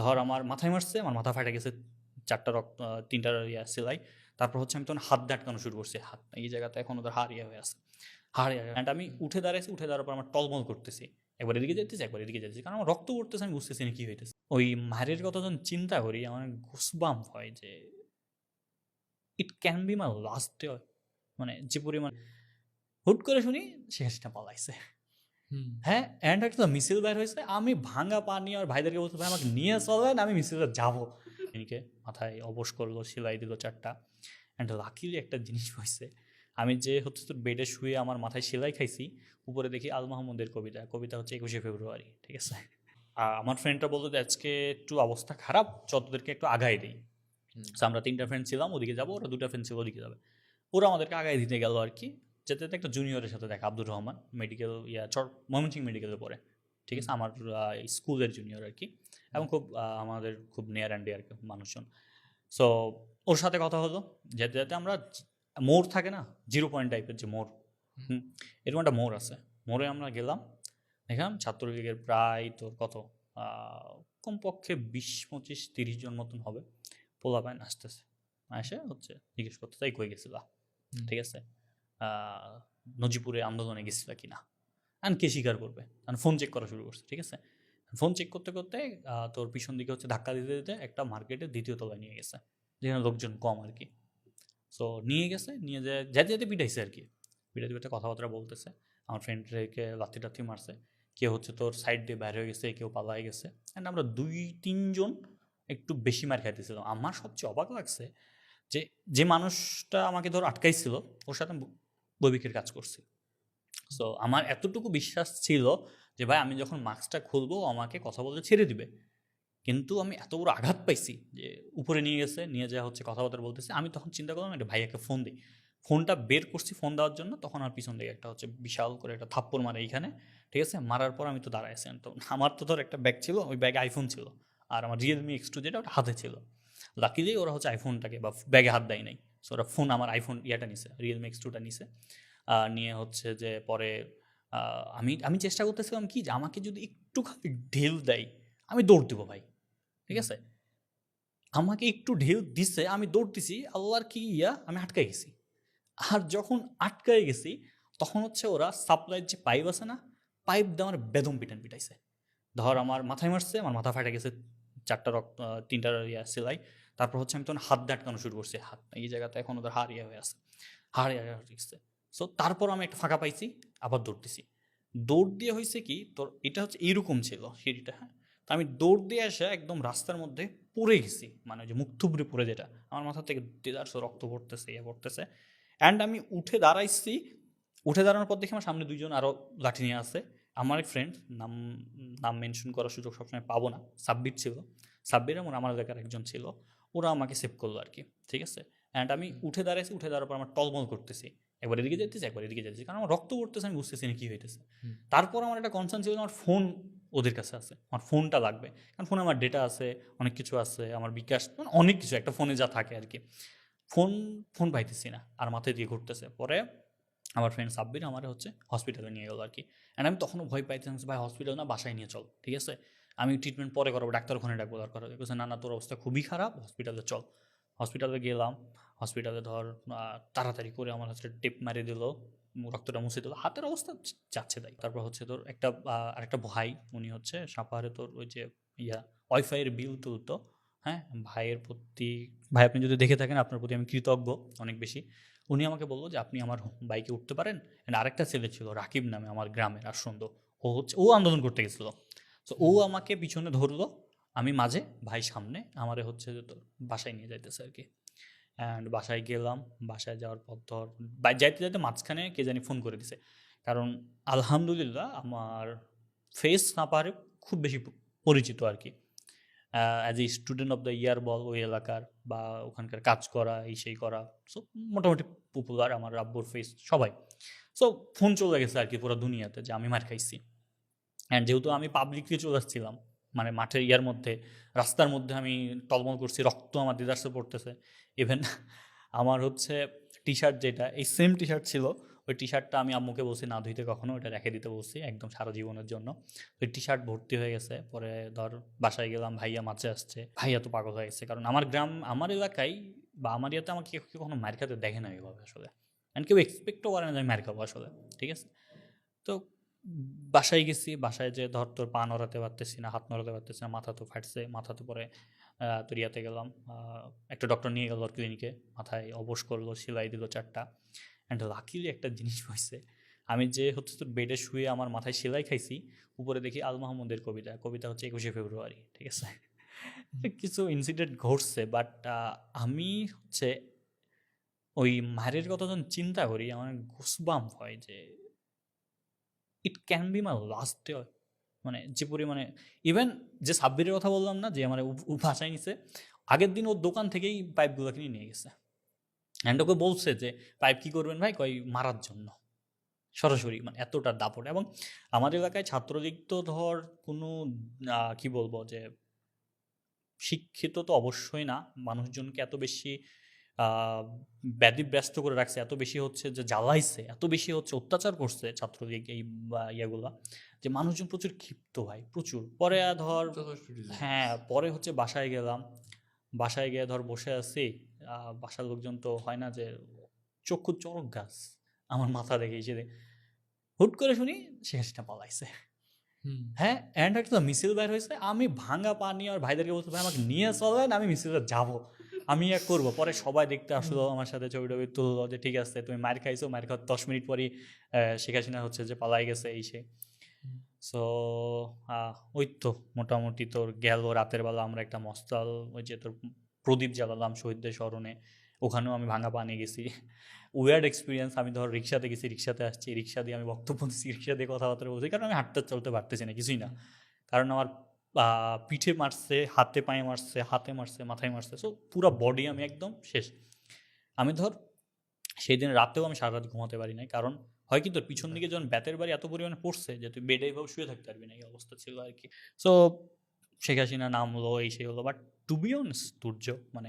ধর আমার মাথায় মারছে আমার মাথা ফাটা গেছে চারটা রক্ত তিনটা ইয়া সেলাই। তারপর হচ্ছে আমি তখন হাত দিয়ে আটকানো শুরু করছি হাত এই জায়গাতে এখন ওদের হার ইয়ে হয়ে আছে। হাড় ইয়ে অ্যান্ড আমি উঠে দাঁড়াইছি উঠে দাঁড়ার পর আমার টলমল করতেছি। একবার এদিকে যেতেছি একবার এদিকে যেতেছি কারণ আমার রক্ত পড়তেছে আমি বুঝতেছি না কি হইতেছে। ওই মায়ের কথা যখন চিন্তা করি আমার ঘুসবাম হয় যে it can be my last মানে যে পরিমাণ হুট করে শুনি শেষটা পালাইছে। হ্যাঁ অ্যান্ড একটা মিছিল বের হয়েছে আমি ভাঙা পানি আর ভাইদেরকে বলতে ভাই আমাকে নিয়ে চলেন আমি মিছিলে যাব। এদিকে মাথায় অবশ করল সেলাই দিল চারটা। অ্যান্ড লাকিলি একটা জিনিস হয়েছে আমি যে হচ্ছে তোর বেডে শুয়ে আমার মাথায় সেলাই খাইছি উপরে দেখি আল মাহমুদের কবিতা কবিতা হচ্ছে একুশে ফেব্রুয়ারি ঠিক আছে? আর আমার ফ্রেন্ডটা বলতো যে আজকে একটু অবস্থা খারাপ চতদেরকে একটু আগাই দিই। আমরা তিনটা ফ্রেন্ড ছিলাম ওদিকে যাব ওরা দুটা ফ্রেন্ড ছিল ওদিকে যাবে। ওরা আমাদেরকে আগাই দিতে গেল আর কি। যেতে যেতে একটা জুনিয়রের সাথে দেখা আব্দুর রহমান মেডিকেল ইয়া চর ময়মনসিং মেডিকেলে পড়ে ঠিক আছে? আমার স্কুলের জুনিয়র আর কি। এবং খুব আমাদের খুব নিয়ার অ্যান্ড ডিয়ার মানুষজন। সো ওর সাথে কথা হলো। যেতে যেতে আমরা মোড় থাকে না জিরো পয়েন্ট টাইপের যে মোড় হুম। এরকম একটা মোড় আছে। মোড়ে আমরা গেলাম দেখলাম ছাত্রলীগের প্রায় তোর কত? কমপক্ষে বিশ পঁচিশ তিরিশ জন মতন হবে। পোলা পায় আসতেছে। এসে হচ্ছে জিজ্ঞেস করতে তাই কই গেছিলা। ঠিক আছে? নজিপুরে আন্দোলনে গেছিলা কিনা। আর কে স্বীকার করবে? ফোন চেক করা শুরু করছে, ঠিক আছে? ফোন চেক করতে করতে তোর পিছন দিকে হচ্ছে ধাক্কা দিতে দিতে একটা মার্কেটের দ্বিতীয় তলায় নিয়ে গেছে, যেখানে লোকজন কম আর কি। সো নিয়ে গেছে, নিয়ে যে যেতে যেতে পিটাইছে আর কি। পিটাইতে পিটাইতে কথাবার্তা বলতেছে, আমার ফ্রেন্ডকে লাথি টাথি মারছে কেউ হচ্ছে তোর সাইড দিয়ে বাইরে হয়ে গেছে কেউ পালাই গেছে। অ্যান্ড আমরা দুই, তিনজন একটু বেশি মার খাইতেছিলাম। আমার সবচেয়ে অবাক লাগছে যে যে মানুষটা আমাকে ধর আটকাইছিল, ওর সাথে বৈবিকের কাজ করছি। সো আমার এতটুকু বিশ্বাস ছিল যে, ভাই, আমি যখন মাস্কটা খুলবো আমাকে কথা বলতে ছেড়ে দিবে। কিন্তু আমি এত বড় আঘাত পাইছি যে, উপরে নিয়ে গেছে, নিয়ে যাওয়া হচ্ছে কথাবার্তা বলতেছে। আমি তখন চিন্তা করলাম একটা ভাইয়াকে ফোন দিই। ফোনটা বের করছি ফোন দেওয়ার জন্য। তখন আর পিছন দিকে একটা হচ্ছে বিশাল করে একটা থাপ্পড় মারে এইখানে, ঠিক আছে? মারার পর আমি তো দাঁড়ায় আছি। তো আমার তো ধর একটা ব্যাগ ছিল, ওই ব্যাগে আইফোন ছিল। আর আমার রিয়েলমি এক্স টু যেটা, ওটা হাতে ছিল। লাকিলি ওরা হচ্ছে আইফোনটাকে বা ব্যাগে হাত দেয় নাই। সো ওরা ফোন আমার আইফোন ইয়াটা নিছে রিয়েলমি এক্স টুটা নিছে। নিয়ে হচ্ছে যে পরে আমি আমি চেষ্টা করতেছিলাম কি যে আমাকে যদি একটু খালি ঢেল দেয় আমি দৌড় দিব ভাই ঠিক আছে? আমাকে একটু ঢেউ দিছে আমি দৌড় দিছি আল্লাহর কি ইয়া আমি আটকাই গেছি। আর যখন আটকাই গেছি তখন হচ্ছে ওরা সাপ্লাইয়ের যে পাইপ আছে না পাইপ দিয়ে আমার বেদম পিটান পিটাইছে। ধর আমার মাথায় মারছে আমার মাথা ফাটা গেছে চারটা রক্ত তিনটা ইয়া সেলাই তারপর হচ্ছে আমি তখন হাত দিয়ে আটকানো শুরু করছি, হাত এই জায়গাতে এখন ওদের হাড় ইয়ে হয়ে আছে, হাড় ইয়ে হয়ে সো তারপর আমি একটা ফাঁকা পাইছি, আবার দৌড়তেছি দৌড় দিয়ে হয়েছে কি, তোর এটা হচ্ছে এইরকম ছিল সিঁড়িটা হ্যাঁ? তো আমি দৌড় দিয়ে এসে একদম রাস্তার মধ্যে পড়ে গেছি মানে যে মুখ থুবড়ে পড়ে যেটা, আমার মাথা থেকে দেদারস রক্ত পড়তেছে ইয়ে পড়তেছে। অ্যান্ড আমি উঠে দাঁড়াইছি, উঠে দাঁড়ানোর পর দেখি আমার সামনে দুইজন আরও লাঠি নিয়ে আসে আমার এক ফ্রেন্ড নাম নাম মেনশন করার সুযোগ সবসময় পাবো না, সাব্বির ছিল। সাব্বির এবং আমার এলাকার একজন ছিল। ওরা আমাকে সেভ করল আর কি ঠিক আছে? অ্যান্ড আমি উঠে দাঁড়াইছি উঠে দাঁড়ার পর আমার টলমল করতেছি। একবার এদিকে যেতেছি একবার এদিকে যেতেছি কারণ আমার রক্ত পড়তেছে আমি বুঝতেছি না কী হইতেছে। তারপর আমার একটা কনসার্ন ছিল আমার ফোন ওদের কাছে আছে আমার ফোনটা লাগবে। কারণ ফোনে আমার ডেটা আছে অনেক কিছু আছে আমার বিকাশ মানে অনেক কিছু একটা ফোনে যা থাকে আর কি ফোন ফোন পাইতেছি না আর মাথায় দিয়ে ঘুরতেছে। পরে আমার ফ্রেন্ড সাব্বির আমার হচ্ছে হসপিটালে নিয়ে গেলো আর কি অ্যান্ড আমি তখনও ভয় পাইতেছিলাম ভাই হসপিটাল না বাসায় নিয়ে চল ঠিক আছে? আমি ট্রিটমেন্ট পরে করব ডাক্তার ওখানে ডাকবো দরকার হলে বলছে, না না তোর অবস্থা খুবই খারাপ হসপিটালে চল। হসপিটালে গেলাম হসপিটালে ধর তাড়াতাড়ি করে আমার হচ্ছে টেপ মারিয়ে দিল রক্তটা মুছে দিল। হাতের অবস্থা যাচ্ছে তাই। তারপর হচ্ছে তোর একটা আরেকটা ভাই উনি হচ্ছে সাপাহারে তোর ওই যে ইয়া ওয়াইফাইয়ের বিল তুলতো হ্যাঁ? ভাইয়ের প্রতি ভাই আপনি যদি দেখে থাকেন আপনার প্রতি আমি কৃতজ্ঞ অনেক বেশি। উনি আমাকে বলল যে আপনি আমার বাইকে উঠতে পারেন? আরেকটা ছেলে ছিল রাকিব নামে আমার গ্রামের আর সুন্দর। ও হচ্ছে ও আন্দোলন করতে গেছিল। তো ও আমাকে পিছনে ধরলো আমি মাঝে ভাই সামনে। আমারে হচ্ছে যে তোর বাসায় নিয়ে যাইতেছে আর কি অ্যান্ড বাসায় গেলাম বাসায় যাওয়ার পর ধর যাইতে যাইতে মাঝখানে কে জানি ফোন করে দিছে। কারণ আলহামদুলিল্লাহ আমার ফেস না পারে খুব বেশি পরিচিত আর কি as a student of the year বল ওই এলাকার বা ওখানকার কাজ করা এই সেই করা। সো মোটামুটি পপুলার আমার রাব্বুর ফেস সবাই। সো ফোন চলে গেছে আর কি পুরো দুনিয়াতে যে আমি মার খাইছি। অ্যান্ড যেহেতু আমি পাবলিকলি চলে আসছিলাম মানে মাঠের ইয়ার মধ্যে, রাস্তার মধ্যে আমি টলমল করছি, রক্ত আমার দিদার্সে পড়তেছে। ইভেন আমার হচ্ছে টি শার্ট যেটা, এই সেম টি শার্ট ছিল, ওই টি শার্টটা আমি আম্মুকে বলছি, না, ধুইতে কখনো ওটা রেখে দিতে বলছি, একদম সারা জীবনের জন্য। ওই টি শার্ট ভর্তি হয়ে গেছে, পরে ধর বাসায় গেলাম, ভাইয়া মাঝে আসছে। ভাইয়া তো পাগল হয়ে গেছে, কারণ আমার গ্রাম, আমার এলাকায় বা আমার ইয়াতে আমাকে কেউ কখনো মার দেখে না এইভাবে আসলে। অ্যান্ড কেউ এক্সপেক্টও করে না যে আমি মার খাব আসলে, ঠিক আছে? তো বাসায় গেছি বাসায় যে ধর তোর পা নড়াতে পারতেছি না হাত নড়াতে পারতেছি না মাথা তো ফাটছে মাথা তো পরে তোর ইয়াতে গেলাম একটা ডক্টর নিয়ে গেল ক্লিনিকে মাথায় অবশ করল সেলাই দিল চারটা অ্যান্ড লাকিলি একটা জিনিস হয়েছে আমি যে হচ্ছে তোর বেডে শুয়ে আমার মাথায় সেলাই খাইছি উপরে দেখি আল মাহমুদের কবিতা কবিতা হচ্ছে একুশে ফেব্রুয়ারি ঠিক আছে? কিছু ইনসিডেন্ট ঘটছে বাট আমি হচ্ছে ওই মায়ের কথা যখন চিন্তা করি আমার ঘুসবাম হয় যে it can be my last day মানে যে পরিমাণে ইভেন যে সাব্বিরের কথা বললাম না, যে আমার বাসায় নিছে, আগের দিন ওর দোকান থেকেই পাইপগুলো কিনে নিয়ে গেছে। অ্যান্ড ওকে বলছে যে পাইপ কী করবেন ভাই? কই মারার জন্য। সরাসরি মানে এতটা দাপট। এবং আমাদের এলাকায় ছাত্রলীগ তো ধর কোনো কি বলব যে, শিক্ষিত তো অবশ্যই না। মানুষজনকে এত বেশি আহ, ব্যাধিব্যস্ত করে রাখছে এত বেশি হচ্ছে যে জ্বালাইছে এত বেশি হচ্ছে অত্যাচার করছে ছাত্রলীগ এই ইয়েগুলা যে মানুষজন প্রচুর ক্ষিপ্ত ভাই প্রচুর। পরে ধর হ্যাঁ পরে হচ্ছে বাসায় গেলাম বাসায় গিয়ে ধর বসে আছি বাসার লোকজন তো হয় না যে চক্ষু চরক গাছ আমার মাথা দেখে এসে হুট করে শুনি শেখ হাসিনা পালাইছে। হ্যাঁ অ্যান্ড একটা মিছিল বাইর হয়েছে আমি ভাঙা পানি আর ভাইদেরকে বলতে ভাই আমাকে নিয়ে চলেন আমি মিছিলে যাব। আমি এক করব, পরে সবাই দেখতে আসলো, আমার সাথে ছবি টবি তুললো যে, ঠিক আছে, তুমি মার খাইছো, মার খাওয়ার দশ মিনিট পরই শেখ হাসিনা হচ্ছে যে পালাই গেছে এই সে। সো ওই তো মোটামুটি তোর গেল রাতের বেলা, আমরা একটা মস্তাল, ওই যে তোর প্রদীপ জ্বালালাম শহীদদের স্মরণে, ওখানেও আমি ভাঙা পানি গেছি। উইয়ার্ড এক্সপিরিয়েন্স আমি ধর রিক্সাতে গেছি, রিক্সাতে আসছি, রিক্সা দিয়ে আমি বক্তব্য দিচ্ছি রিক্সা দিয়ে কথাবার্তা বলছি, কারণ আমি হাঁটতে চলতে পারতেছি না, কিছুই না। কারণ আমার পিঠে মারছে, হাতে পায়ে মারছে, হাতে মারছে, মাথায় মারছে। সো পুরো বডি আমি একদম শেষ। আমি ধর সেই দিন রাতেও আমি সারা রাত ঘুমাতে পারি নাই। কারণ হয় কি তোর পিছন দিকে যখন ব্যাতের বাড়ি এত পরিমাণে পড়ছে যে তুই বেডে এভাবে শুয়ে থাকতে পারবি না, এই অবস্থা ছিল আর কি। সো শেখ হাসিনা নামলো এই সেই হলো। বাট টু বি তুর্য মানে